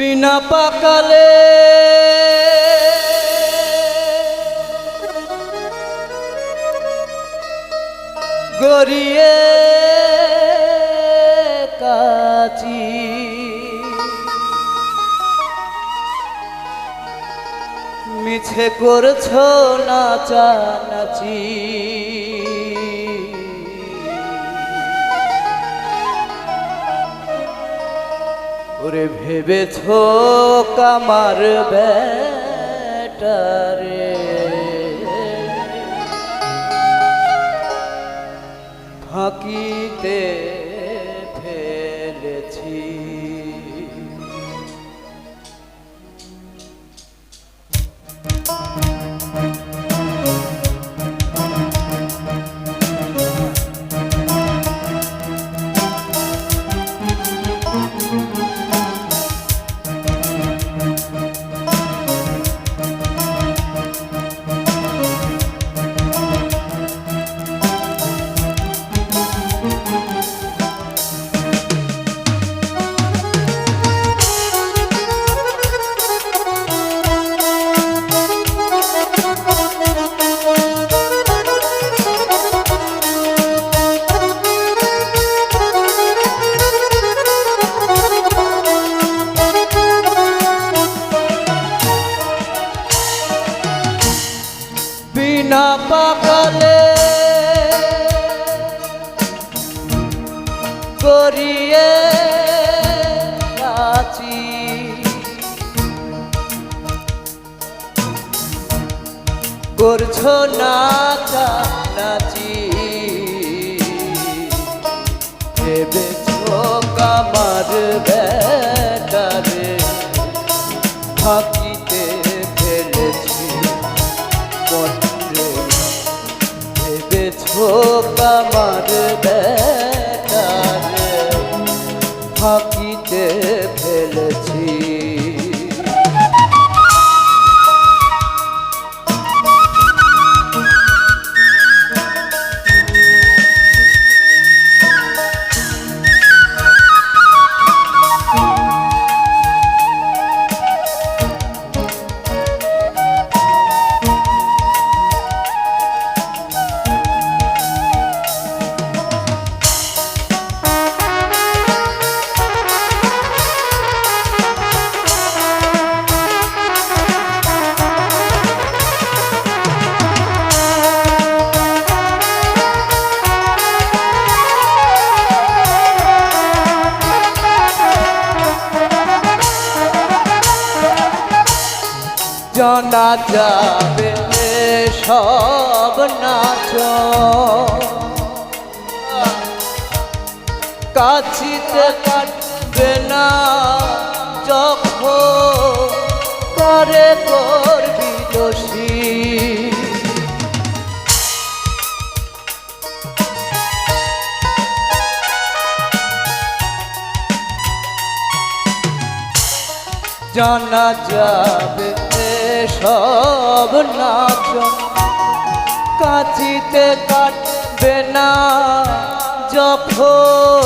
বিনা পাকালে। গড়িয়ে কাচি। মিছে করছ নাচানাচি ওরে ভেবেছ কামার বেটারে ফাঁকিতে করছ নাচা নাচি ভেবেছো কামার বেটারে ফাঁকিতে ফেলেছি পত্রে ভেবেছো কামার বেটারে ফাঁকিতে জানা যাবে সব নাচ। কাছিতে কাটবে না যখন করে করবি দোষী। জানা যাবে সব নাচ কাঁচিতে কাটবে না যখন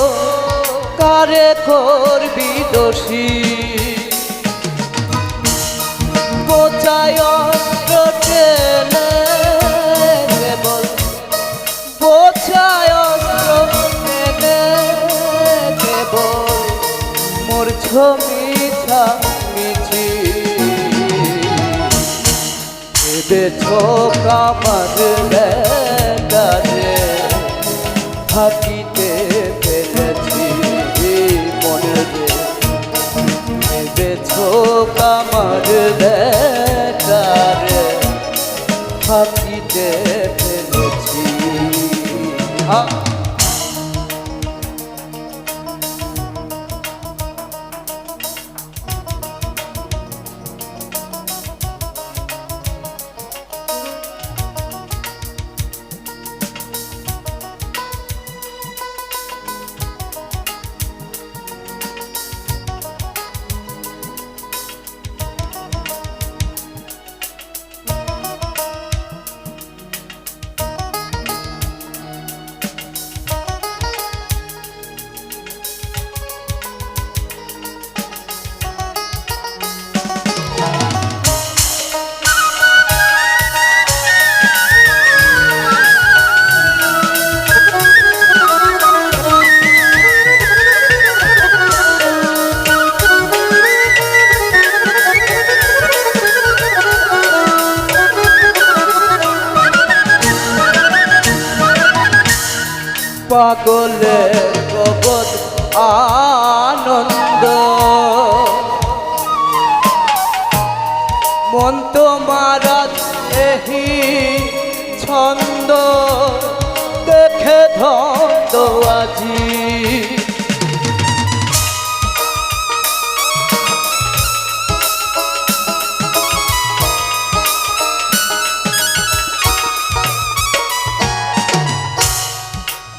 কারে করবি দোষী? ভেবেছ কামার বেটারে হাতিতে ফেলেছি মনে রে কামার বেটারে হাতিতে ফেলেছি। আ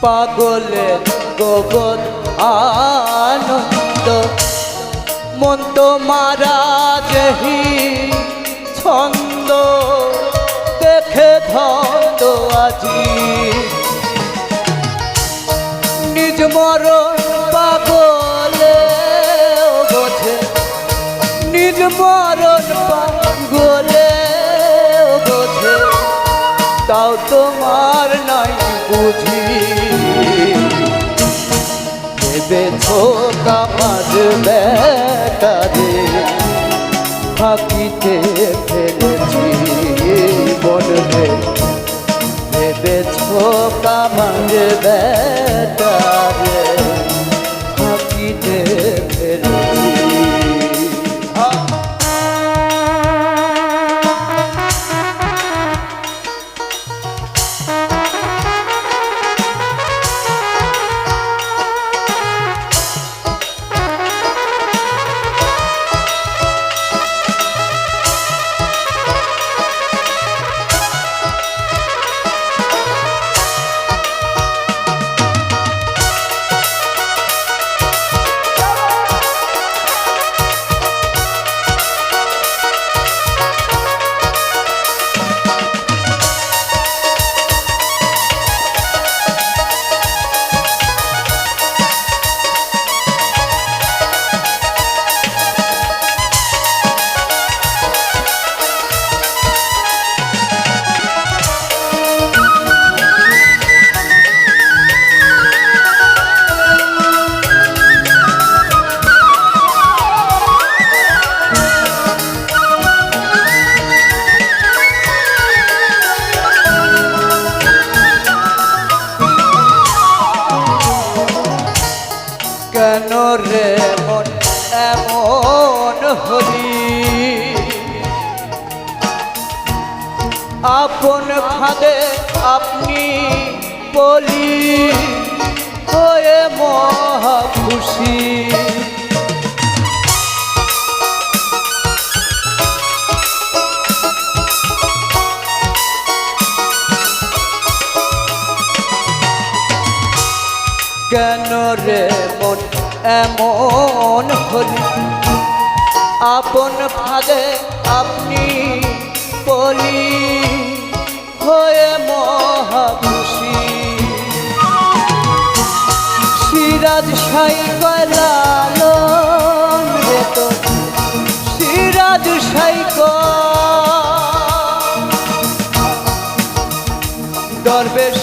পাগলের গোবর আনন্দ। মন তো মারা যেহি ছন্দ, দেখে ধন্দ আজি। নিজ মরণ পাগলে বোঝে, নিজ মরণ পাগলে ভেবেছ কামার বেটারে ফাঁকিতে ফেলেছি বলবে ভেবেছ কামাজ বেটারে আপন ফাঁদে আপনি বলি হয়ে মহা খুশি। কেন রে মন এমন হলি? আপন ফাঁদে আপনি বলি হয়ে মহা খুশি সিরাজ সাই কলালন রে তো, সিরাজ সাই দরবেশ,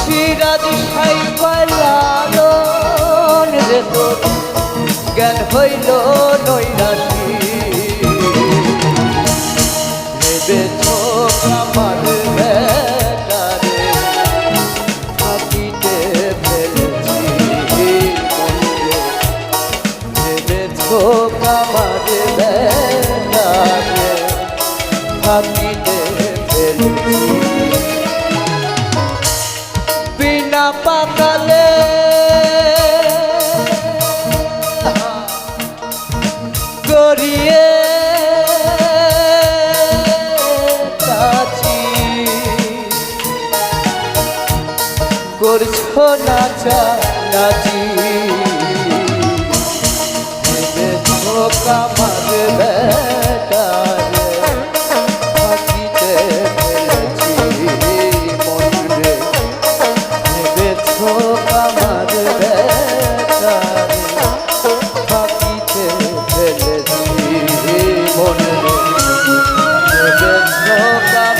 সিরাজ সাই কলালন রে তো, জ্ঞান হইল নৈরাশি বলে করিয়ে করছ নাচা নাচি কামার ব্যা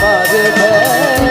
আমার দেয়